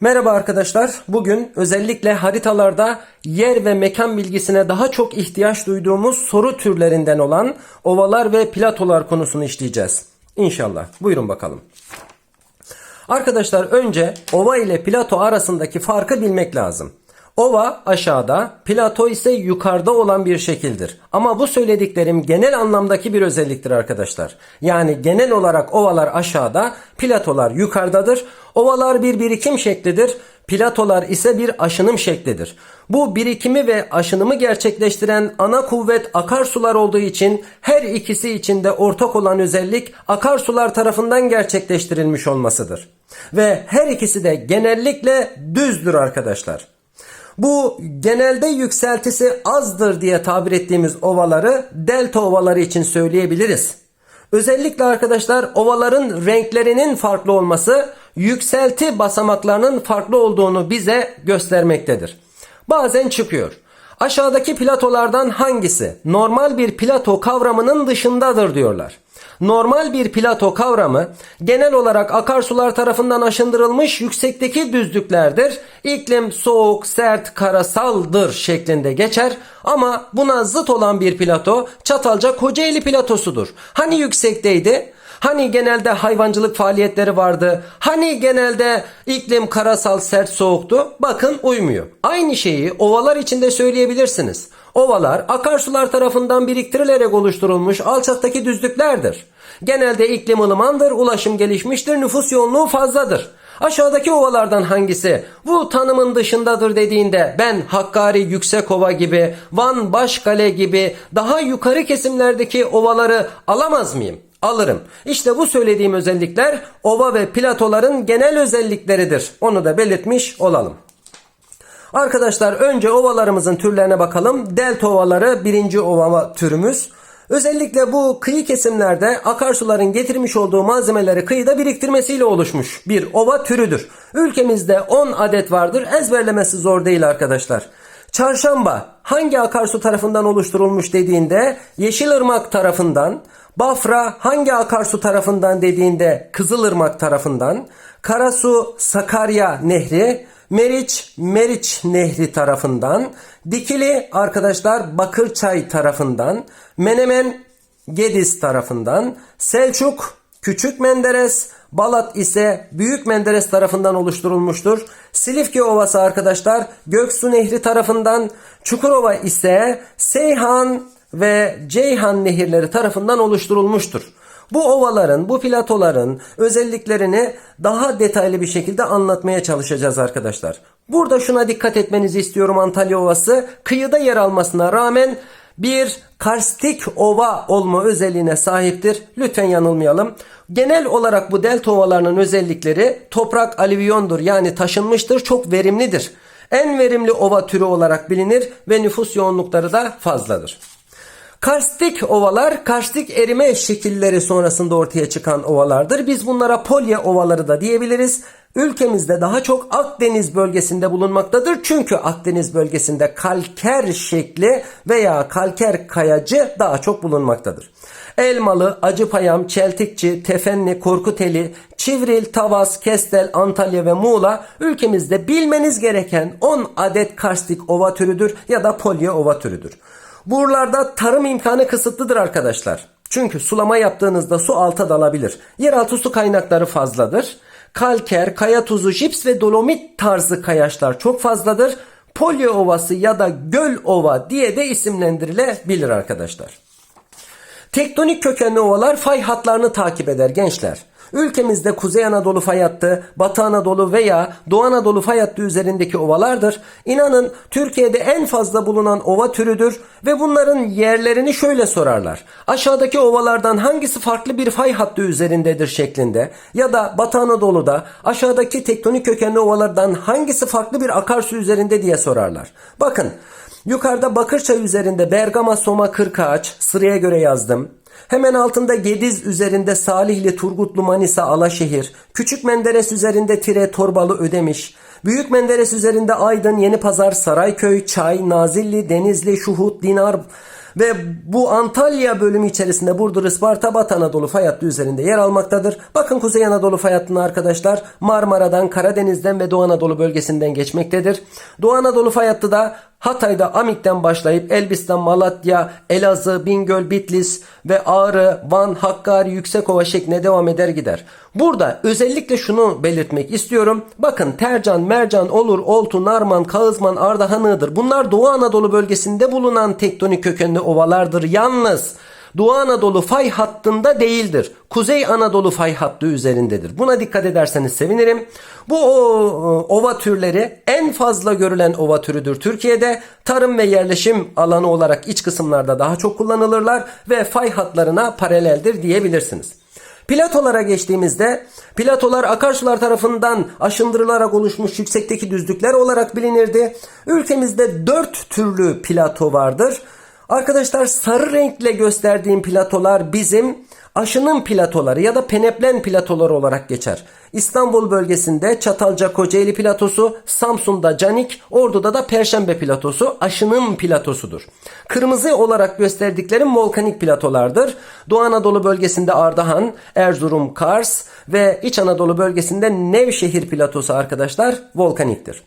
Merhaba arkadaşlar. Bugün özellikle haritalarda yer ve mekan bilgisine daha çok ihtiyaç duyduğumuz soru türlerinden olan ovalar ve platolar konusunu işleyeceğiz. İnşallah. Buyurun bakalım. Arkadaşlar önce ova ile plato arasındaki farkı bilmek lazım. Ova aşağıda, plato ise yukarıda olan bir şekildir. Ama bu söylediklerim genel anlamdaki bir özelliktir arkadaşlar. Yani genel olarak ovalar aşağıda, platolar yukarıdadır. Ovalar bir birikim şeklidir. Platolar ise bir aşınım şeklidir. Bu birikimi ve aşınımı gerçekleştiren ana kuvvet akarsular olduğu için her ikisi içinde ortak olan özellik akarsular tarafından gerçekleştirilmiş olmasıdır. Ve her ikisi de genellikle düzdür arkadaşlar. Bu genelde yükseltisi azdır diye tabir ettiğimiz ovaları delta ovaları için söyleyebiliriz. Özellikle arkadaşlar ovaların renklerinin farklı olması yükselti basamaklarının farklı olduğunu bize göstermektedir. Bazen çıkıyor. Aşağıdaki platolardan hangisi normal bir plato kavramının dışındadır diyorlar. Normal bir plato kavramı genel olarak akarsular tarafından aşındırılmış yüksekteki düzlüklerdir. İklim soğuk, sert, karasaldır şeklinde geçer. Ama buna zıt olan bir plato Çatalca Kocaeli platosudur. Hani yüksekteydi? Hani genelde hayvancılık faaliyetleri vardı? Hani genelde iklim karasal sert soğuktu? Bakın uymuyor. Aynı şeyi ovalar içinde söyleyebilirsiniz. Ovalar akarsular tarafından biriktirilerek oluşturulmuş alçaktaki düzlüklerdir. Genelde iklim ılımandır, ulaşım gelişmiştir, nüfus yoğunluğu fazladır. Aşağıdaki ovalardan hangisi bu tanımın dışındadır dediğinde ben Hakkari Yüksekova gibi, Van Başkale gibi daha yukarı kesimlerdeki ovaları alamaz mıyım? Alırım. İşte bu söylediğim özellikler ova ve platoların genel özellikleridir. Onu da belirtmiş olalım. Arkadaşlar önce ovalarımızın türlerine bakalım. Delta ovaları birinci ova türümüz. Özellikle bu kıyı kesimlerde akarsuların getirmiş olduğu malzemeleri kıyıda biriktirmesiyle oluşmuş bir ova türüdür. Ülkemizde 10 adet vardır. Ezberlemesi zor değil arkadaşlar. Çarşamba hangi akarsu tarafından oluşturulmuş dediğinde Yeşilırmak tarafından, Bafra hangi akarsu tarafından dediğinde Kızılırmak tarafından, Karasu Sakarya Nehri, Meriç Meriç Nehri tarafından, Dikili arkadaşlar Bakırçay tarafından, Menemen Gediz tarafından, Selçuk Küçük Menderes, Balat ise Büyük Menderes tarafından oluşturulmuştur. Silifke Ovası arkadaşlar Göksu Nehri tarafından, Çukurova ise Seyhan ve Ceyhan nehirleri tarafından oluşturulmuştur. Bu ovaların, bu platoların özelliklerini daha detaylı bir şekilde anlatmaya çalışacağız arkadaşlar. Burada şuna dikkat etmenizi istiyorum Antalya Ovası kıyıda yer almasına rağmen bir karstik ova olma özelliğine sahiptir. Lütfen yanılmayalım. Genel olarak bu delta ovalarının özellikleri toprak alüvyondur yani taşınmıştır, çok verimlidir. En verimli ova türü olarak bilinir ve nüfus yoğunlukları da fazladır. Karstik ovalar, karstik erime şekilleri sonrasında ortaya çıkan ovalardır. Biz bunlara polye ovaları da diyebiliriz. Ülkemizde daha çok Akdeniz bölgesinde bulunmaktadır. Çünkü Akdeniz bölgesinde kalker şekli veya kalker kayacı daha çok bulunmaktadır. Elmalı, Acıpayam, Çeltikçi, Tefenli, Korkuteli, Çivril, Tavas, Kestel, Antalya ve Muğla ülkemizde bilmeniz gereken 10 adet karstik ova türüdür ya da polye ova türüdür. Buralarda tarım imkanı kısıtlıdır arkadaşlar. Çünkü sulama yaptığınızda su alta dalabilir. Yeraltı su kaynakları fazladır. Kalker, kaya tuzu, jips ve dolomit tarzı kayaçlar çok fazladır. Polye ovası ya da göl ova diye de isimlendirilebilir arkadaşlar. Tektonik kökenli ovalar fay hatlarını takip eder gençler. Ülkemizde Kuzey Anadolu fay hattı, Batı Anadolu veya Doğu Anadolu fay hattı üzerindeki ovalardır. İnanın Türkiye'de en fazla bulunan ova türüdür ve bunların yerlerini şöyle sorarlar. Aşağıdaki ovalardan hangisi farklı bir fay hattı üzerindedir şeklinde ya da Batı Anadolu'da aşağıdaki tektonik kökenli ovalardan hangisi farklı bir akarsu üzerinde diye sorarlar. Bakın Yukarıda Bakırçay üzerinde Bergama, Soma, Kırkağaç sıraya göre yazdım. Hemen altında Gediz üzerinde Salihli, Turgutlu, Manisa, Alaşehir. Küçük Menderes üzerinde Tire, Torbalı, Ödemiş. Büyük Menderes üzerinde Aydın, Yenipazar, Sarayköy, Çay, Nazilli, Denizli, Şuhut, Dinar, ve bu Antalya bölümü içerisinde Burdur, Isparta, Batı Anadolu fay hattı üzerinde yer almaktadır. Bakın Kuzey Anadolu fay hattına arkadaşlar Marmara'dan, Karadeniz'den ve Doğu Anadolu bölgesinden geçmektedir. Doğu Anadolu fay hattı da Hatay'da Amik'ten başlayıp Elbistan, Malatya, Elazığ, Bingöl, Bitlis ve Ağrı, Van, Hakkari, Yüksekova şeklinde devam eder gider. Burada özellikle şunu belirtmek istiyorum. Bakın Tercan, Mercan, Olur, Oltu, Narman, Kağızman, Ardahan, Iğdır. Bunlar Doğu Anadolu bölgesinde bulunan tektonik kökenli ovalardır. Yalnız Doğu Anadolu fay hattında değildir. Kuzey Anadolu fay hattı üzerindedir. Buna dikkat ederseniz sevinirim. Bu ova türleri en fazla görülen ova türüdür Türkiye'de. Tarım ve yerleşim alanı olarak iç kısımlarda daha çok kullanılırlar ve fay hatlarına paraleldir diyebilirsiniz. Platolara geçtiğimizde platolar akarsular tarafından aşındırılarak oluşmuş yüksekteki düzlükler olarak bilinirdi. Ülkemizde dört türlü plato vardır. Arkadaşlar sarı renkle gösterdiğim platolar bizim aşının platoları ya da peneplen platoları olarak geçer. İstanbul bölgesinde Çatalca Kocaeli platosu, Samsun'da Canik, Ordu'da da Perşembe platosu aşının platosudur. Kırmızı olarak gösterdiklerim volkanik platolardır. Doğu Anadolu bölgesinde Ardahan, Erzurum, Kars ve İç Anadolu bölgesinde Nevşehir platosu arkadaşlar volkaniktir.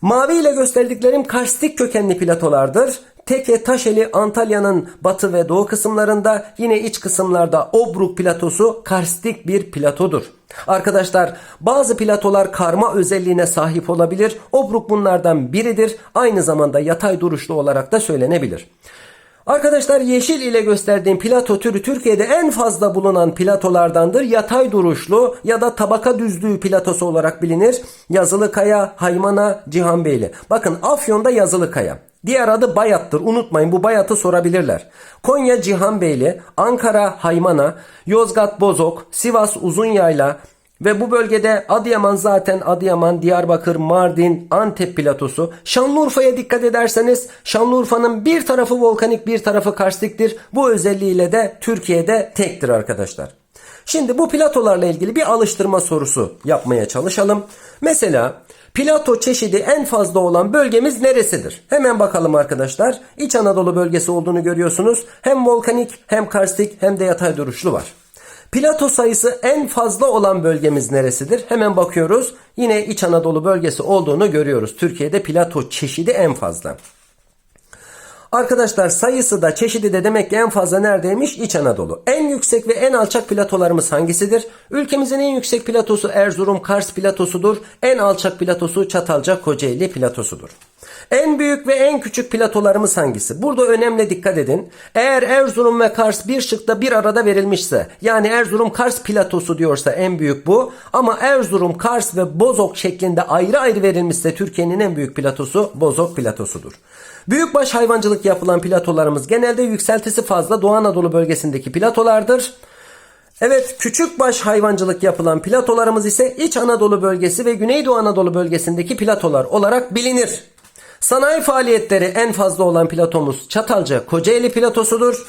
Mavi ile gösterdiklerim karstik kökenli platolardır. Teke, Taşeli, Antalya'nın batı ve doğu kısımlarında yine iç kısımlarda Obruk platosu karstik bir platodur. Arkadaşlar bazı platolar karma özelliğine sahip olabilir. Obruk bunlardan biridir. Aynı zamanda yatay duruşlu olarak da söylenebilir. Arkadaşlar yeşil ile gösterdiğim plato türü Türkiye'de en fazla bulunan platolardandır. Yatay duruşlu ya da tabaka düzlüğü platosu olarak bilinir. Yazılı Kaya, Haymana, Cihanbeyli. Bakın Afyon'da Yazılı Kaya. Diğer adı Bayat'tır. Unutmayın bu Bayat'ı sorabilirler. Konya Cihanbeyli, Ankara Haymana, Yozgat Bozok, Sivas Uzunyayla, ve bu bölgede Adıyaman zaten Adıyaman, Diyarbakır, Mardin, Antep platosu. Şanlıurfa'ya dikkat ederseniz Şanlıurfa'nın bir tarafı volkanik bir tarafı karstiktir. Bu özelliğiyle de Türkiye'de tektir arkadaşlar. Şimdi bu platolarla ilgili bir alıştırma sorusu yapmaya çalışalım. Mesela plato çeşidi en fazla olan bölgemiz neresidir? Hemen bakalım arkadaşlar. İç Anadolu bölgesi olduğunu görüyorsunuz. Hem volkanik hem karstik hem de yatay duruşlu var. Plato sayısı en fazla olan bölgemiz neresidir? Hemen bakıyoruz. Yine İç Anadolu bölgesi olduğunu görüyoruz. Türkiye'de plato çeşidi en fazla. Arkadaşlar sayısı da çeşidi de demek ki en fazla neredeymiş? İç Anadolu. En yüksek ve en alçak platolarımız hangisidir? Ülkemizin en yüksek platosu Erzurum Kars platosudur. En alçak platosu Çatalca Kocaeli platosudur. En büyük ve en küçük platolarımız hangisi? Burada önemli dikkat edin. Eğer Erzurum ve Kars bir şıkta bir arada verilmişse yani Erzurum Kars platosu diyorsa en büyük bu ama Erzurum Kars ve Bozok şeklinde ayrı ayrı verilmişse Türkiye'nin en büyük platosu Bozok platosudur. Büyükbaş hayvancılık yapılan platolarımız genelde yükseltisi fazla Doğu Anadolu bölgesindeki platolardır. Evet küçükbaş hayvancılık yapılan platolarımız ise İç Anadolu bölgesi ve Güneydoğu Anadolu bölgesindeki platolar olarak bilinir. Sanayi faaliyetleri en fazla olan platomuz Çatalca Kocaeli platosudur.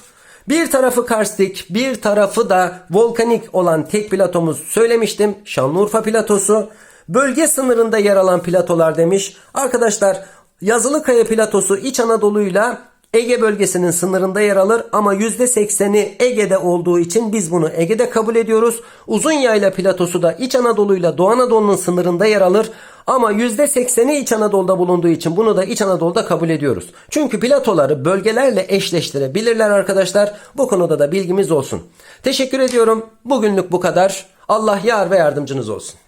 Bir tarafı karstik, bir tarafı da volkanik olan tek platomuz söylemiştim. Şanlıurfa platosu. Bölge sınırında yer alan platolar demiş. Arkadaşlar Yazılıkaya platosu İç Anadolu'yla Ege bölgesinin sınırında yer alır ama %80'i Ege'de olduğu için biz bunu Ege'de kabul ediyoruz. Uzun Yayla platosu da İç Anadolu'yla Doğu Anadolu'nun sınırında yer alır ama %80'i İç Anadolu'da bulunduğu için bunu da İç Anadolu'da kabul ediyoruz. Çünkü platoları bölgelerle eşleştirebilirler arkadaşlar. Bu konuda da bilgimiz olsun. Teşekkür ediyorum. Bugünlük bu kadar. Allah yar ve yardımcınız olsun.